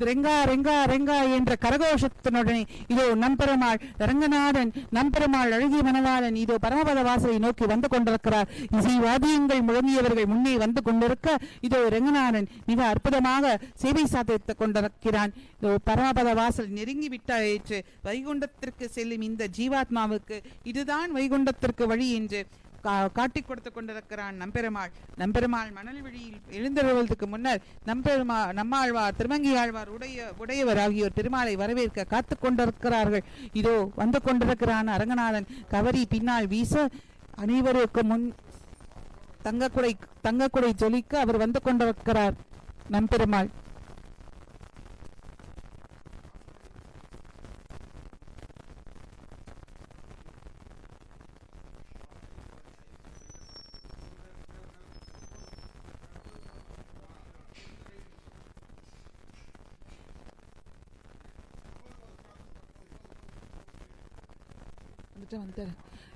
ரெங்கா ரெங்கா ரெங்கா என்ற கரகோஷத்தினுடனே இதோ நம்பெருமாள் ரங்கநாதன் நம்பெருமாள் அழகிய மணவாளன் இதோ பரமபத வாசலை நோக்கி வந்து கொண்டிருக்கிறார். இசைவாதியங்கள் முழங்கியவர்கள் முன்னே வந்து கொண்டிருக்க இதோ ரங்கநாதன் மிக அற்புதமாக சேவை சாதித்துக் கொண்டிருக்கிறான். இதோ பரமபத வாசல் நெருங்கி விட்டாயிற்று வைகுண்டத்திற்கு செல்லும் இந்த ஜீவாத்மாவுக்கு இதுதான் வைகுண்டத்திற்கு வழி என்று காட்டிக் கொடுத்து கொண்டிருக்கிறான் நம்பெருமாள். நம்பெருமாள் மணல் வழியில் எழுந்தருவதற்கு முன்னர் நம்பெருமா நம்மாழ்வார் திருமங்கி ஆழ்வார் உடைய உடையவர் ஆகியோர் திருமாலை வரவேற்க காத்து கொண்டிருக்கிறார்கள் இதோ வந்து கொண்டிருக்கிறான் அரங்கநாதன். கவரி பின்னால் வீச அனைவருக்கு முன் தங்கக்குடை தங்கக்குடை ஜொலிக்க அவர் வந்து கொண்டிருக்கிறார் நம்பெருமாள்.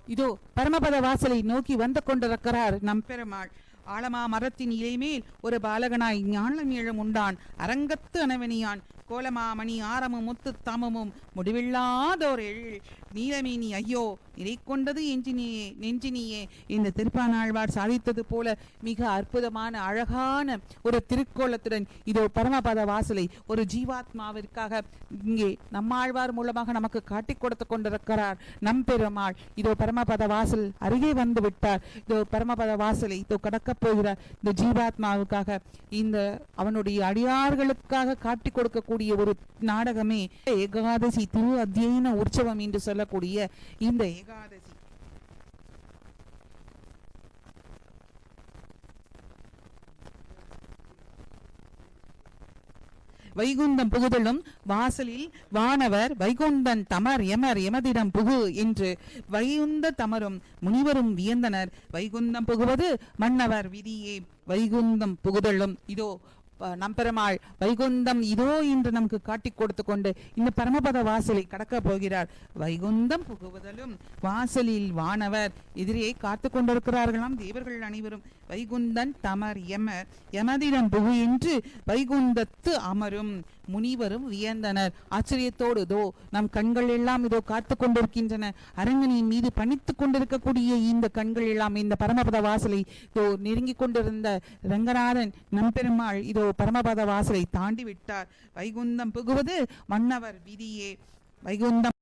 இதோ பரமபத வாசலை நோக்கி வந்து கொண்டிருக்கிறார் நம் பெருமாள் ஆலமா மரத்தின் இலைமேல் ஒரு பாலகனாய் ஞானம் ஏழும் உண்டான். அரங்கத்து அனவனியான் கோலமாமணி ஆரமும் முத்து தாமமும். முடிவில்லாதோர் எழில். நீலமேனி ஐயோ நிறை கொண்டது எஞ்சினியே நெஞ்சினியே. இந்த திருப்பானாழ்வார் சாதித்தது போல மிக அற்புதமான அழகான ஒரு திருக்கோலத்துடன் இதோ பரமபத வாசலை ஒரு ஜீவாத்மாவிற்காக இங்கே நம்மாழ்வார் மூலமாக நமக்கு காட்டிக் கொடுத்து கொண்டிருக்கிறார். நம் பெருமாள் இதோ பரமபத வாசல் அருகே வந்து விட்டார். இதோ பரமபத வாசலை இதோ கடக்கப் போகிறார் இந்த ஜீவாத்மாவுக்காக இந்த அவனுடைய அடியார்களுக்காக காட்டிக் கொடுக்கக்கூடிய ஒரு நாடகமே ஏகாதசி திரு அத்தியன உற்சவம் என்று சொல்லக்கூடிய இந்த ஏகாதசி வைகுந்தம் புகுதலும் வாசலில் வானவர் வைகுந்தன் தமர் எமர் எமதிடம் புகு என்று வைகுந்த தமரும் முனிவரும் வியந்தனர். வைகுந்தம் புகுவது மன்னவர் விதியே. வைகுந்தம் புகுதலும் இதோ நம்பெருமாள் வைகுந்தம் இதோ என்று நமக்கு காட்டிக் கொடுத்து கொண்டு இந்த பரமபத வாசலை கடக்கப் போகிறார். வைகுந்தம் புகுவதலும் வாசலில் வானவர் எதிரே காத்து கொண்டிருக்கிறார்களாம் தேவர்கள் அனைவரும். வைகுந்தன் தமர் எமர் எமதிடம் புகு என்று வைகுந்தத்து அமரும் முனிவரும் வியந்தனர். ஆச்சரியத்தோடு இதோ நம் கண்கள் எல்லாம் இதோ காத்து கொண்டிருக்கின்றன. அரங்கனின் மீது பணித்து கொண்டிருக்கக்கூடிய இந்த கண்கள் எல்லாம் இந்த பரமபத வாசலை இதோ நெருங்கிக் கொண்டிருந்த ரங்கநாதன் நம்பெருமாள் இதோ பரமபத வாசலை தாண்டி விட்டார். வைகுந்தம் புகுவது மன்னவர் விதியே. வைகுந்தம்